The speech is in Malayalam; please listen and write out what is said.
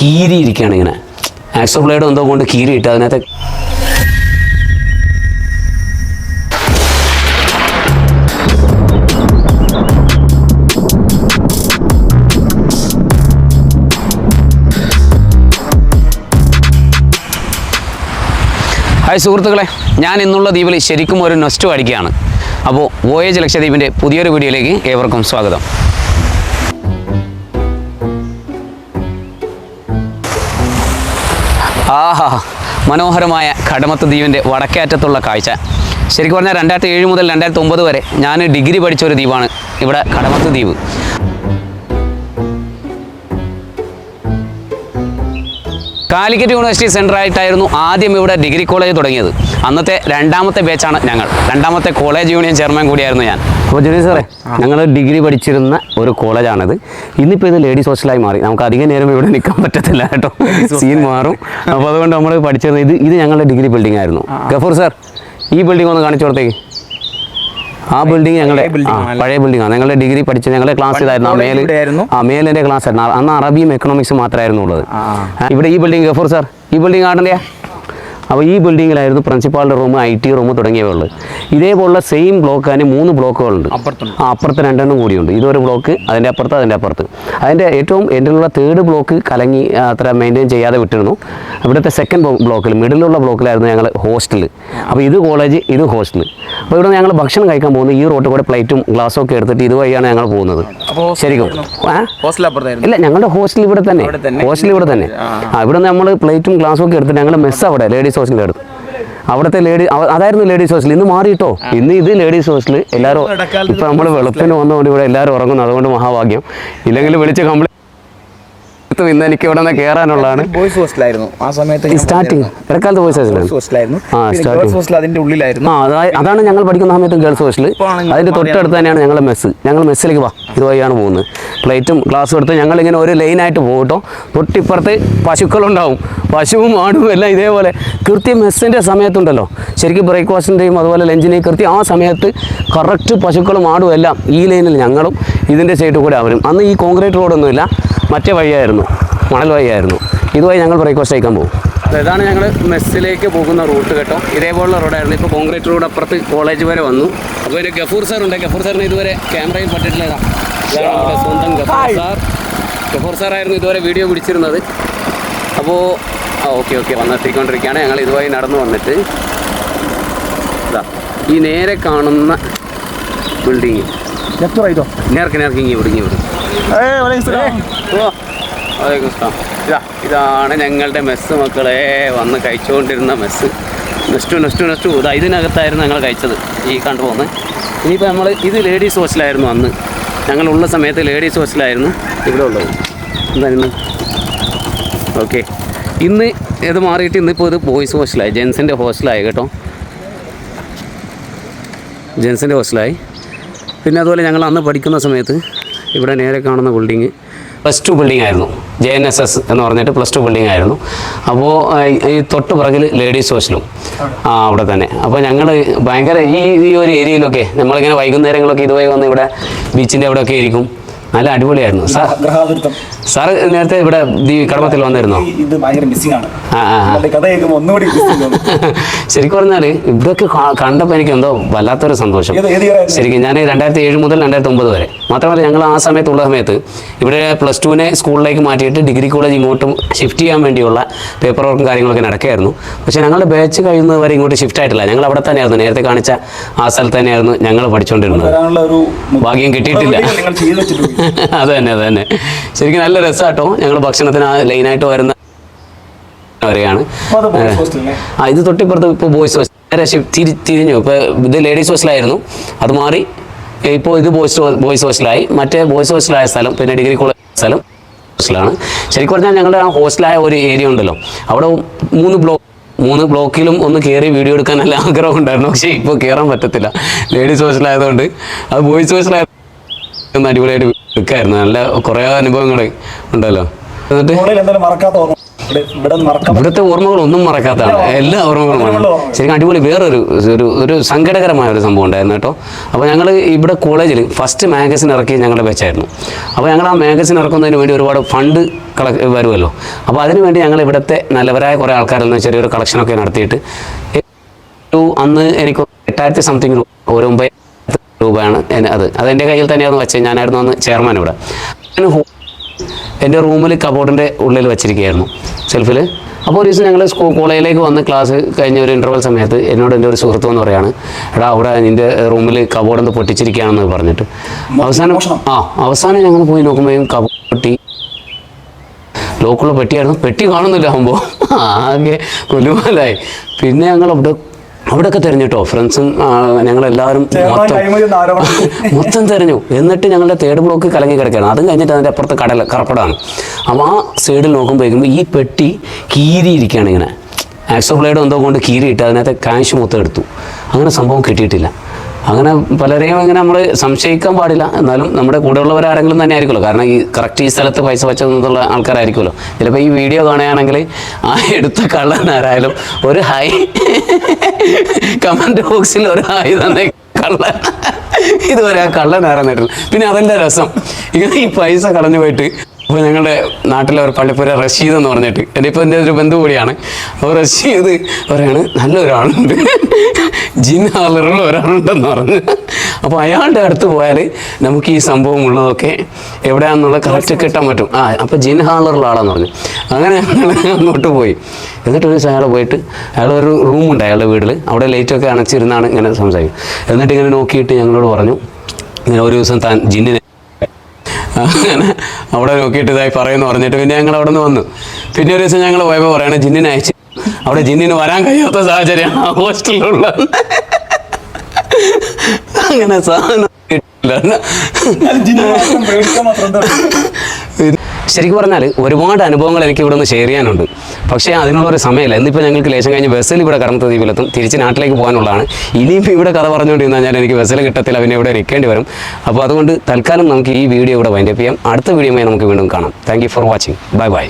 കീറിയിരിക്കുകയാണ് ഇങ്ങനെ. ആക്സോ ബ്ലേഡ് എന്തോ കൊണ്ട് കീറിയിട്ട് അതിനകത്ത് ഹായ് സുഹൃത്തുക്കളെ. ഞാൻ ഇന്നുള്ള ദ്വീപിൽ ശരിക്കും ഒരു നൊസ്റ്റു അടിക്കുകയാണ്. അപ്പോൾ വോയേജ് ലക്ഷദ്വീപിന്റെ പുതിയൊരു വീഡിയോയിലേക്ക് ഏവർക്കും സ്വാഗതം. മനോഹരമായ കടമത്ത് ദ്വീപിന്റെ വടക്കേറ്റത്തുള്ള കാഴ്ച. ശരിക്കും പറഞ്ഞാൽ രണ്ടായിരത്തി ഏഴ് മുതൽ രണ്ടായിരത്തി ഒമ്പത് വരെ ഞാൻ ഡിഗ്രി പഠിച്ച ഒരു ദ്വീപാണ് ഇവിടെ കടമത്ത് ദ്വീപ്. കാലിക്കറ്റ് യൂണിവേഴ്സിറ്റി സെന്റർ ആയിട്ടായിരുന്നു ആദ്യം ഇവിടെ ഡിഗ്രി കോളേജ് തുടങ്ങിയത്. അന്നത്തെ രണ്ടാമത്തെ ബാച്ചാണ് ഞങ്ങൾ. രണ്ടാമത്തെ കോളേജ് യൂണിയൻ ചെയർമാൻ കൂടിയായിരുന്നു ഞാൻ. അപ്പോൾ ജുനീ സാറേ ഞങ്ങൾ ഡിഗ്രി പഠിച്ചിരുന്ന ഒരു കോളേജാണിത് ഇന്നിപ്പോൾ ഇത് ലേഡീസ് ഹോസ്റ്റലായി മാറി. നമുക്ക് അധികം നേരം ഇവിടെ നിൽക്കാൻ പറ്റത്തില്ല കേട്ടോ. സീൻ മാറും. അപ്പോൾ അതുകൊണ്ട് നമ്മൾ പഠിച്ചിരുന്നത് ഇത് ഇത് ഞങ്ങളുടെ ഡിഗ്രി ബിൽഡിംഗ് ആയിരുന്നു. ഗഫൂർ സാർ ഈ ബിൽഡിംഗ് ഒന്ന് കാണിച്ചു കൊടുത്തേക്ക്. ആ ബിൽഡിംഗ് ഞങ്ങളുടെ പഴയ ബിൽഡിംഗ് ആണ് ഞങ്ങളുടെ ഡിഗ്രി പഠിച്ച ഞങ്ങളുടെ ക്ലാസ് ഇതായിരുന്നു. ആ മേൽ ആ മേലിന്റെ ക്ലാസ് ആയിരുന്നു. അന്ന് അറബിയും എക്കണോമിക്സും മാത്രമായിരുന്നു ഉള്ളത്. ഇവിടെ ഈ ബിൽഡിംഗ് ഗഫൂർ സാർ ഈ ബിൽഡിംഗ് കാണണ്ടേ അപ്പോൾ ഈ ബിൽഡിങ്ങിലായിരുന്നു പ്രിൻസിപ്പാളുടെ റൂം ഐ ടി റൂം തുടങ്ങിയവയുള്ളത് ഇതേപോലുള്ള സെയിം ബ്ലോക്ക് തന്നെ മൂന്ന് ബ്ലോക്കുകളുണ്ട്. ആ അപ്പുറത്ത് രണ്ടെണ്ണം കൂടിയുണ്ട്. ഇതൊരു ബ്ലോക്ക് അതിന്റെ അപ്പുറത്ത് അതിന്റെ അപ്പുറത്ത്. അതിന്റെ ഏറ്റവും എന്റെയുള്ള തേർഡ് ബ്ലോക്ക് കലങ്ങി അത്ര മെയിന്റെയിൻ ചെയ്യാതെ വിട്ടിരുന്നു. ഇവിടുത്തെ സെക്കൻഡ് ബ്ലോക്കിൽ മിഡിലുള്ള ബ്ലോക്കിലായിരുന്നു ഞങ്ങൾ ഹോസ്റ്റൽ അപ്പോൾ ഇത് കോളേജ് ഇത് ഹോസ്റ്റൽ അപ്പോൾ ഇവിടെ ഞങ്ങൾ ഭക്ഷണം കഴിക്കാൻ പോകുന്നത് ഈ റോട്ടിൽ കൂടെ പ്ലേറ്റും ഗ്ലാസ്സും ഒക്കെ എടുത്തിട്ട് ഇതുവഴിയാണ് ഞങ്ങൾ പോകുന്നത്. ശരിക്കും. ഇല്ല ഞങ്ങളുടെ ഹോസ്റ്റൽ ഇവിടെ തന്നെ? ഹോസ്റ്റൽ ഇവിടെ തന്നെ. ആ. ഇവിടെ നമ്മൾ പ്ലേറ്റും ഗ്ലാസ്സും ഒക്കെ എടുത്തിട്ട് ഞങ്ങൾ മെസ്സ് അവിടെ ലേഡീസ് ഹോസ്റ്റലിൽ എടുത്തു അവിടുത്തെ ലേഡി അതായിരുന്നു ലേഡീസ് ഹോസ്റ്റൽ ഇന്ന് മാറിയിട്ടോ? ഇന്ന് ഇത് ലേഡീസ് ഹോസ്റ്റൽ എല്ലാവരും ഇപ്പം നമ്മൾ വെളുപ്പിന് വന്നുകൊണ്ട് ഇവിടെ എല്ലാവരും ഉറങ്ങുന്നു. അതുകൊണ്ട് മഹാഭാഗ്യം. ഇല്ലെങ്കിൽ വിളിച്ച് കംപ്ലീറ്റ് ഇന്ന് എനിക്ക് ഇവിടെ നിന്ന് കയറാനുള്ളതാണ് ബോയ്സ് ഹോസ്റ്റലായിരുന്നു ആ സമയത്ത് സ്റ്റാർട്ടിങ് ഇടക്കാലത്ത് ബോയ്സ് ഹോസ്റ്റലായിരുന്നു ആ, ഹോസ്റ്റൽ അതിന്റെ ഉള്ളിലായിരുന്നു. ആ അതാണ് ഞങ്ങൾ പഠിക്കുന്ന സമയത്ത് ഗേൾസ് ഹോസ്റ്റൽ അതിന്റെ തൊട്ടടുത്ത് തന്നെയാണ് ഞങ്ങൾ മെസ്സ് ഞങ്ങൾ മെസ്സിലേക്ക് വാ ഇതുവഴിയാണ് പോകുന്നത്. പ്ലേറ്റും ഗ്ലാസ്സും എടുത്ത് ഞങ്ങളിങ്ങനെ ഒരു ലൈനായിട്ട് പോകും കേട്ടോ. തൊട്ടിപ്പുറത്ത് പശുക്കളുണ്ടാവും. പശുവും ആടും എല്ലാം ഇതേപോലെ. കൃത്യം മെസ്സിന്റെ സമയത്തുണ്ടല്ലോ. ശരിക്കും ബ്രേക്ക്ഫാസ്റ്റിന്റെയും അതുപോലെ ലഞ്ചിനെയും കൃത്യം ആ സമയത്ത് കറക്റ്റ് പശുക്കളും ആടും എല്ലാം ഈ ലൈനിൽ ഞങ്ങളും ഇതിന്റെ സൈഡിൽ കൂടെ അവരും. അന്ന് ഈ കോൺക്രീറ്റ് റോഡൊന്നുമില്ല മറ്റേ വഴിയായിരുന്നു മണൽ വഴിയായിരുന്നു. ഇതുവഴി ഞങ്ങൾ ബ്രേക്ക്ഫാസ്റ്റ് കഴിക്കാൻ പോകും ഇതാണ് ഞങ്ങൾ മെസ്സിലേക്ക് പോകുന്ന റൂട്ട് കേട്ടോ. ഇതേപോലുള്ള റോഡായിരുന്നു. ഇപ്പോൾ കോൺക്രീറ്റ് റോഡ് അപ്പുറത്ത് കോളേജ് വരെ വന്നു. അപ്പോൾ ഒരു ഗഫൂർ സാർ ഉണ്ട്. ഗഫൂർ സാറിന് ഇതുവരെ ക്യാമറയിൽ പറ്റിയിട്ടില്ല ഇതാണ് നമ്മുടെ സ്വന്തം ഗഫൂർ സാർ ഗഫൂർ സാറായിരുന്നു ഇതുവരെ വീഡിയോ പിടിച്ചിരുന്നത്. അപ്പോൾ ആ ഓക്കെ ഓക്കെ വന്നെത്തിക്കൊണ്ടിരിക്കുകയാണ് ഞങ്ങൾ ഇതുവഴി നടന്നു വന്നിട്ട്. ഇതാ ഈ നേരെ കാണുന്ന ബിൽഡിങ് നേർക്ക് നേർക്ക് ഇങ്ങി വിടുങ്ങി വിടും. ഇതാ ഇതാണ് ഞങ്ങളുടെ മെസ്സ് മക്കളെ. വന്ന് കഴിച്ചുകൊണ്ടിരുന്ന മെസ്സ് നെക്സ്റ്റ് നെക്സ്റ്റ് നെക്സ്റ്റ് ഇതാ ഇതിനകത്തായിരുന്നു ഞങ്ങൾ കഴിച്ചത്. ഈ കണ്ടു പോകുന്നത് ഇനിയിപ്പോൾ നമ്മൾ ഇത് ലേഡീസ് ഹോസ്റ്റലായിരുന്നു അന്ന്. ഞങ്ങളുള്ള സമയത്ത് ലേഡീസ് ഹോസ്റ്റലായിരുന്നു ഇവിടെ ഉള്ളത്. എന്തായിരുന്നു ഓക്കെ ഇന്ന് ഇത് മാറിയിട്ട് ഇന്നിപ്പോൾ ഇത് ബോയ്സ് ഹോസ്റ്റലായി ജെൻസിന്റെ ഹോസ്റ്റലായി കേട്ടോ. ജെൻസിന്റെ ഹോസ്റ്റലായി പിന്നെ അതുപോലെ ഞങ്ങൾ അന്ന് പഠിക്കുന്ന സമയത്ത് ഇവിടെ നേരെ കാണുന്ന ബിൽഡിങ് പ്ലസ് ടു ബിൽഡിംഗ് ആയിരുന്നു. ജെ എൻ എസ് എസ് എന്ന് പറഞ്ഞിട്ട് പ്ലസ് ടു ബിൽഡിംഗ് ആയിരുന്നു. അപ്പോൾ ഈ തൊട്ട് പുറകിൽ ലേഡീസ് ഹോസ്റ്റലും ആ അവിടെ തന്നെ. അപ്പോൾ ഞങ്ങൾ ഭയങ്കര ഈ ഈ ഒരു ഏരിയയിലൊക്കെ നമ്മളിങ്ങനെ വൈകുന്നേരങ്ങളൊക്കെ ഇതുവഴി വന്ന് ഇവിടെ ബീച്ചിന്റെ അവിടെയൊക്കെ ഇരിക്കും. നല്ല അടിപൊളിയായിരുന്നു. സാർ നേരത്തെ ഇവിടെ ഈ കടമത്തിൽ വന്നിരുന്നോ? ഇത് ഭയങ്കര മിസ്സിംഗ് ആണ്. കഥ കേൾക്കുമ്പോൾ ഒന്നുകൂടി. ശരിക്കും പറഞ്ഞാൽ ഇതൊക്കെ കണ്ടപ്പോ കണ്ടപ്പോൾ എനിക്ക് എന്തോ വല്ലാത്തൊരു സന്തോഷം? ശരിക്കും ഞാൻ രണ്ടായിരത്തി ഏഴ് മുതൽ രണ്ടായിരത്തി ഒമ്പത് വരെ. മാത്രമല്ല ഞങ്ങൾ ആ സമയത്തുള്ള സമയത്ത് ഇവിടെ പ്ലസ് ടുവിനെ സ്കൂളിലേക്ക് മാറ്റിയിട്ട് ഡിഗ്രി കോളേജ് ഇങ്ങോട്ടും ഷിഫ്റ്റ് ചെയ്യാൻ വേണ്ടിയുള്ള പേപ്പർ വർക്കും കാര്യങ്ങളൊക്കെ നടക്കുകയായിരുന്നു. പക്ഷേ ഞങ്ങളുടെ ബാച്ച് കഴിയുന്നത് വരെ ഇങ്ങോട്ട് ഷിഫ്റ്റ് ആയിട്ടില്ല. ഞങ്ങൾ അവിടെ തന്നെയായിരുന്നു. നേരത്തെ കാണിച്ച ആ സ്ഥലത്ത് തന്നെയായിരുന്നു ഞങ്ങൾ പഠിച്ചുകൊണ്ടിരുന്നത് ഭാഗ്യം കിട്ടിയിട്ടില്ല. അത് തന്നെ അത് തന്നെ. ശരിക്കും നല്ല രസമാട്ടോ ഞങ്ങൾ ഭക്ഷണത്തിന് ആ ലൈനായിട്ട് വരുന്ന വരെയാണ്? ആ ഇത് തൊട്ടിപ്പുറത്ത് ഇപ്പോൾ ബോയ്സ് ഹോസ്റ്റൽ തിരി തിരിഞ്ഞു. ഇപ്പോൾ ഇത് ലേഡീസ് ഹോസ്റ്റലായിരുന്നു അത് മാറി ഇപ്പോൾ ഇത് ബോയ്സ് ബോയ്സ് ഹോസ്റ്റലായി മറ്റേ ബോയ്സ് ഹോസ്റ്റലായ സ്ഥലം പിന്നെ ഡിഗ്രി കോളേജ് സ്ഥലം ഹോസ്റ്റലാണ് ശരിക്കും പറഞ്ഞാൽ ഞങ്ങളുടെ ആ ഹോസ്റ്റലായ ഒരു ഏരിയ ഉണ്ടല്ലോ. അവിടെ മൂന്ന് ബ്ലോക്ക് മൂന്ന് ബ്ലോക്കിലും ഒന്ന് കയറി വീഡിയോ എടുക്കാൻ നല്ല ആഗ്രഹം ഉണ്ടായിരുന്നു. പക്ഷേ ഇപ്പോൾ കയറാൻ പറ്റത്തില്ല. ലേഡീസ് ഹോസ്റ്റലായതുകൊണ്ട് അത് ബോയ്സ് ഹോസ്റ്റലായ അടിപൊളിയായിട്ട് എടുക്കായിരുന്നു നല്ല കുറേ അനുഭവങ്ങൾ ഉണ്ടല്ലോ. എന്നിട്ട്? ഇവിടുത്തെ ഓർമ്മകൾ ഒന്നും മറക്കാത്തതാണ്. എല്ലാ ഓർമ്മകളും ശരിക്കും അടിപൊളി വേറൊരു ഒരു ഒരു സങ്കടകരമായ ഒരു സംഭവം ഉണ്ടായിരുന്നു കേട്ടോ. അപ്പോൾ ഞങ്ങൾ ഇവിടെ കോളേജിൽ ഫസ്റ്റ് മാഗസിൻ ഇറക്കി ഞങ്ങളുടെ വെച്ചായിരുന്നു അപ്പോൾ ഞങ്ങൾ ആ മാഗസിൻ ഇറക്കുന്നതിന് വേണ്ടി ഒരുപാട് ഫണ്ട് കള വരുമല്ലോ അപ്പോൾ അതിനു വേണ്ടി ഞങ്ങൾ ഇവിടുത്തെ നല്ലവരായ കുറേ ആൾക്കാരിൽ നിന്ന് ചെറിയൊരു കളക്ഷനൊക്കെ നടത്തിയിട്ട്. അന്ന് എനിക്ക് എട്ടായിരത്തി സംതിങ് ഒരു ഒമ്പത് രൂപയാണ്. അത് അത് എന്റെ കയ്യിൽ തന്നെയായിരുന്നു വെച്ചത് ഞാനായിരുന്നു അന്ന് ചെയർമാൻ ഇവിടെ. എന്റെ റൂമിൽ കബോർഡിന്റെ ഉള്ളിൽ വെച്ചിരിക്കുകയായിരുന്നു സെൽഫിൽ അപ്പോൾ ഒരു ദിവസം ഞങ്ങൾ സ്കൂൾ കോളേജിലേക്ക് വന്ന് ക്ലാസ് കഴിഞ്ഞ ഒരു ഇന്റർവൽ സമയത്ത് എന്നോട് എന്റെ ഒരു സുഹൃത്ത് എന്ന് പറയാണ് എടാ അവിടെ നിന്റെ റൂമിൽ കബോർഡ് ഒന്ന് പൊട്ടിച്ചിരിക്കുകയാണെന്ന് പറഞ്ഞിട്ട്. അവസാനം ആ അവസാനം ഞങ്ങൾ പോയി നോക്കുമ്പോഴും കബോർഡ് പൊട്ടി. ലോക്കുള്ള പെട്ടിയായിരുന്നു. പെട്ടി കാണുന്നില്ല ആകുമ്പോൾ ആകെ കുലുമാലായി പിന്നെ ഞങ്ങൾ അവിടെ അവിടെയൊക്കെ തിരഞ്ഞിട്ടോ? ഫ്രണ്ട്സും ഞങ്ങളെല്ലാവരും മൊത്തം മൊത്തം തെരഞ്ഞു. എന്നിട്ട് ഞങ്ങളുടെ തേർഡ് ബ്ലോക്ക് കലങ്ങി കിടക്കുകയാണ്. അതും കഴിഞ്ഞിട്ട് അതിന്റെ അപ്പുറത്ത് കടൽ കറപ്പടാണ് അപ്പോൾ ആ സൈഡിൽ നോക്കുമ്പോഴേക്കും ഈ പെട്ടി കീരിയിരിക്കുകയാണ് ഇങ്ങനെ. ആക്സോ ബ്ലേഡ് എന്തോ കൊണ്ട് കീറിയിട്ട് അതിനകത്ത് കാശ് മൊത്തം എടുത്തു. അങ്ങനെ സംഭവം കിട്ടിയിട്ടില്ല. അങ്ങനെ പലരെയും ഇങ്ങനെ നമ്മൾ സംശയിക്കാൻ പാടില്ല. എന്നാലും നമ്മുടെ കൂടെയുള്ളവർ ആരെങ്കിലും തന്നെ ആയിരിക്കുമല്ലോ. കാരണം ഈ കറക്റ്റ് ഈ സ്ഥലത്ത് പൈസ വെച്ചതെന്നുള്ള ആൾക്കാരായിരിക്കുമല്ലോ. ചിലപ്പോൾ ഈ വീഡിയോ കാണുകയാണെങ്കിൽ ആ എടുത്ത കള്ളനാരായാലും ഒരു ഹൈ കമന്റ് ബോക്സിൽ ഒരു ഹായ് തന്നെ കള്ളൻ. ഇതുവരെ ആ കള്ളൻ ആരാന്നിട്ടില്ല പിന്നെ അതല്ല രസം. ഇങ്ങനെ ഈ പൈസ കളഞ്ഞു പോയിട്ട് അപ്പോൾ ഞങ്ങളുടെ നാട്ടിലെ ഒരു പള്ളിപ്പുര റഷീദ് എന്ന് പറഞ്ഞിട്ട് എന്റെ ഇപ്പോൾ എന്റെ ഒരു ബന്ധു കൂടിയാണ് അപ്പോൾ റഷീദ് പറയാണ് നല്ല ഒരാളുണ്ട്. ജിൻ ഹാലറുള്ള ഒരാളുണ്ടെന്ന് പറഞ്ഞു. അപ്പോൾ അയാളുടെ അടുത്ത് പോയാൽ നമുക്ക് ഈ സംഭവം ഉള്ളതൊക്കെ എവിടെയാണെന്നുള്ള കറക്റ്റ് കിട്ടാൻ പറ്റും. ആ അപ്പോൾ ജിൻ ഹാളറുള്ള ആളാന്ന് പറഞ്ഞു. അങ്ങനെ ഞങ്ങൾ അങ്ങോട്ട് പോയി. എന്നിട്ട് ഒരു ദിവസം അയാൾ പോയിട്ട് അയാൾ ഒരു റൂമുണ്ട് അയാളുടെ വീട്ടിൽ അവിടെ ലൈറ്റൊക്കെ അണച്ചിരുന്നാണ് ഇങ്ങനെ സംസാരിക്കും എന്നിട്ട് ഇങ്ങനെ നോക്കിയിട്ട് ഞങ്ങളോട് പറഞ്ഞു ഇങ്ങനെ ഒരു ദിവസം താൻ ജിന്നിനെ അങ്ങനെ അവിടെ നോക്കിയിട്ട് ഇതായി പറയുന്നു പറഞ്ഞിട്ട് പിന്നെ ഞങ്ങൾ അവിടെ നിന്ന് വന്നു. പിന്നെ ഒരു ദിവസം ഞങ്ങൾ പോയപ്പോൾ പറയണേ ജിന്നിനെ അയച്ചു അവിടെ ജിന്നിന് വരാൻ കഴിയാത്ത സാഹചര്യമാണ് ആ ഹോസ്റ്റലിലുള്ളത് അങ്ങനെ സാധനം ശരിക്കും പറഞ്ഞാൽ ഒരുപാട് അനുഭവങ്ങൾ എനിക്ക് ഇവിടെ നിന്ന് ഷെയർ ചെയ്യാനുണ്ട്. പക്ഷേ അതിനുള്ള ഒരു സമയമില്ല. ഇന്നിപ്പോൾ ഞങ്ങൾക്ക് ലേശം കഴിഞ്ഞ് ബസ്സിൽ ഇവിടെ കടന്ന ദ്വീപിലെത്തും തിരിച്ച് നാട്ടിലേക്ക് പോകാനുള്ളതാണ്. ഇനിയും ഇവിടെ കഥ പറഞ്ഞുകൊണ്ടിരുന്നാൽ ഞാൻ എനിക്ക് ബസ്സിൽ കിട്ടത്തില്ല പിന്നെ ഇവിടെ ഇരിക്കേണ്ടി വരും. അപ്പോൾ അതുകൊണ്ട് തൽക്കാലം നമുക്ക് ഈ വീഡിയോ ഇവിടെ വൈൻഡപ്പ് ചെയ്യാം. അടുത്ത വീഡിയോയുമായി നമുക്ക് വീണ്ടും കാണാം. Thank for watching bye bye